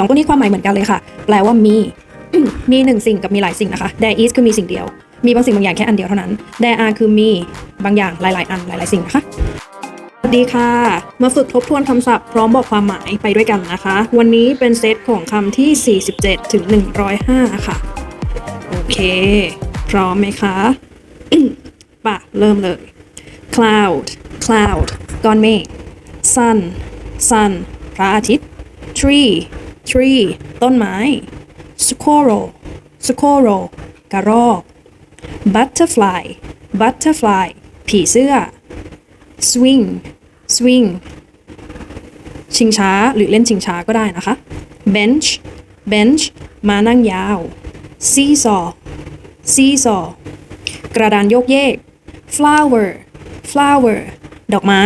องตัวนี้ความหมายเหมือนกันเลยค่ะ แปลว่ามี มีหนึ่งสิ่งกับมีหลายสิ่งนะคะ there is คือมีสิ่งเดียว มีบางสิ่งบางอย่างแค่อันเดียวเท่านั้น there are คือมีบางอย่างหลาย ๆ อันหลาย ๆ สิ่งนะคะสวัสดีค่ะ มาฝึกทบทวนคำศัพท์พร้อมบอกความหมายไปด้วยกันนะคะ วันนี้เป็นเซตของคำที่ 47 ถึง 105 ค่ะ โอเค พร้อมไหมคะปะเริ่มเลย cloud cloud ก้อนเมฆ sun sun พระอาทิตย์ tree tree ต้นไม้ squirrel squirrel กระรอก butterfly butterfly ผีเสื้อ swing swing ชิงช้าหรือเล่นชิงช้าก็ได้นะคะ bench bench มานั่งยาว seesaw seesaw กระดานโยกเยก flower flower ดอกไม้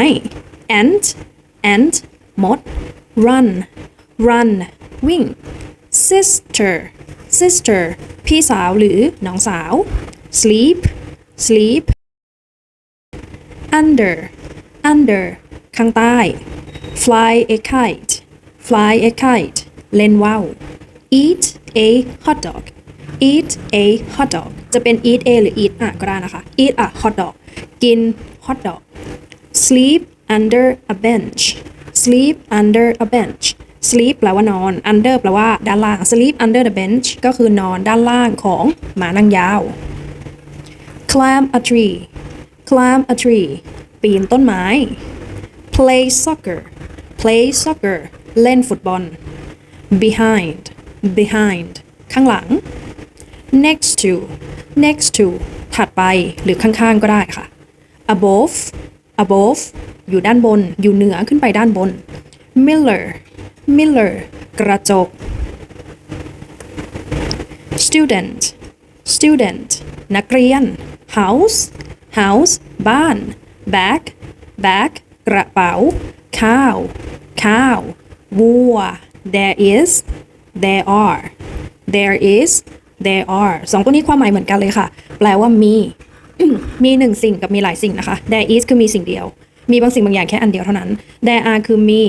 ant ant มด run run วิ่ง sister sister พี่สาวหรือน้องสาว sleep sleep under under ข้างใต้ fly a kite fly a kite เล่นว่าว eat a hot dog eat a hot dog จะเป็น eat a หรือ eat อะก็ได้นะคะ eat a hot dog กิน hot dog sleep under a bench sleep under a bench sleep แปลว่านอน under แปลว่าด้านล่าง sleep under the bench ก็คือนอนด้านล่างของหมานั่งยาว climb a tree climb a tree ปีนต้นไม้ play soccer play soccer เล่นฟุตบอล behind behind ข้างหลัง next to next to ถัดไปหรือข้างๆก็ได้ค่ะ above above อยู่ด้านบน อยู่เหนือขึ้นไปด้านบน mirror mirror กระจก student student นักเรียน house house บ้าน bag bag กระเป๋า cow cow วัว there is there are there is there are สองตัวนี้ความหมายเหมือนกันเลยค่ะ แปลว่ามี มีหนึ่งสิ่งกับมีหลายสิ่งนะคะ there is คือมีสิ่งเดียว มีบางสิ่งบางอย่างแค่อันเดียวเท่านั้น there are คือมี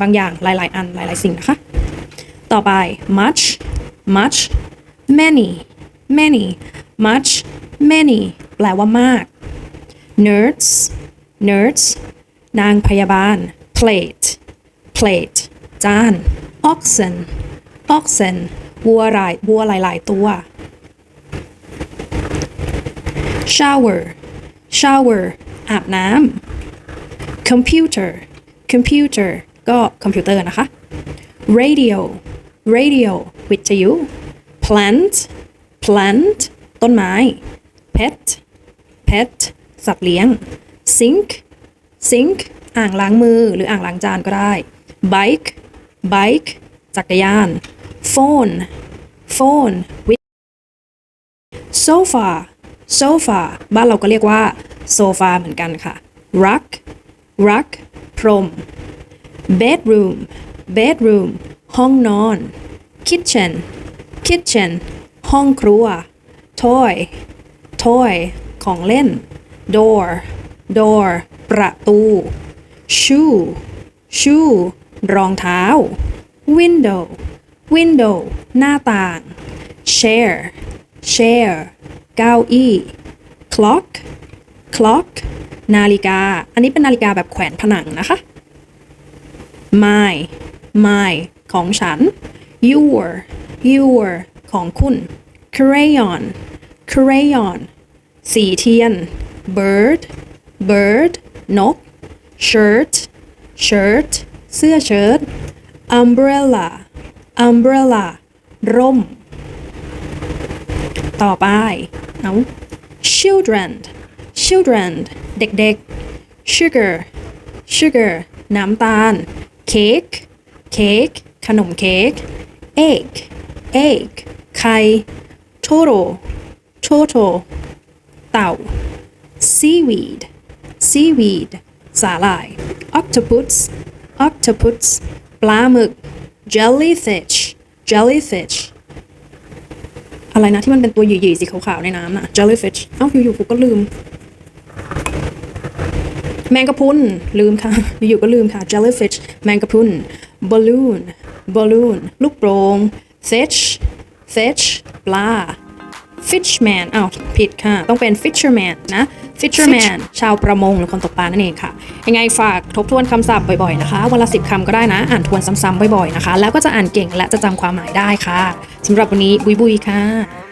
บางอย่างหลายๆ อันหลาย ๆ สิ่งนะคะ ต่อไป much much many many much many แปลว่ามาก nurse nurse นางพยาบาล plate plate จาน oxen oxen วัวหลายวัวหลาย ๆ ตัว shower shower อาบน้ำ computer computer ก็คอมพิวเตอร์นะคะ radio radio วิทยุ plant plant ต้นไม้ pet pet สัตว์เลี้ยง sink sink อ่างล้างมือหรืออ่างล้างจานก็ได้ bike bike จักรยาน phone phone วิ sofa sofa บ้านเราก็เรียกว่าโซฟาเหมือนกันค่ะ rug rug พรม bedroom bedroom ห้องนอน kitchen kitchen ห้องครัว toy toy ของเล่น door door ประตู shoe shoe รองเท้า window window หน้าต่าง chair chair เก้าอี้ clock clock นาฬิกา อันนี้เป็นนาฬิกาแบบแขวนผนังนะคะ my my ของฉัน your your ของคุณ crayon crayon สีเทียน bird bird นก shirt shirt เสื้อเชิ้ต umbrella umbrella ร่ม ต่อไปเอา children children เด็กๆ sugar sugar น้ำตาล cake cake ขนมเค้ก egg egg ไข่ turtle turtle เต่า seaweed seaweed สาหร่าย octopus octopus ปลาหมึก jellyfish jellyfish อะไรนะที่มันเป็นตัวหยีๆสีขาวๆในน้ำน่ะ jellyfish เอ้าอยู่ๆกูก็ลืม แมงกะพรุนลืมค่ะอยู่ๆก็ลืมค่ะ jellyfish แมงกะพรุน balloon balloon ลูกโป่ง fish fish ปลา fishman อ้าวผิดค่ะ ต้องเป็น fisherman นะ fisherman ชาวประมงหรือคนตกปลานั่นเองค่ะ ยังไงฝากทบทวนคำศัพท์บ่อยๆนะคะ วันละสิบคำก็ได้นะ อ่านทวนซ้ำๆบ่อยๆนะคะ แล้วก็จะอ่านเก่งและจะจำความหมายได้ค่ะสำหรับวันนี้บุยบุยค่ะ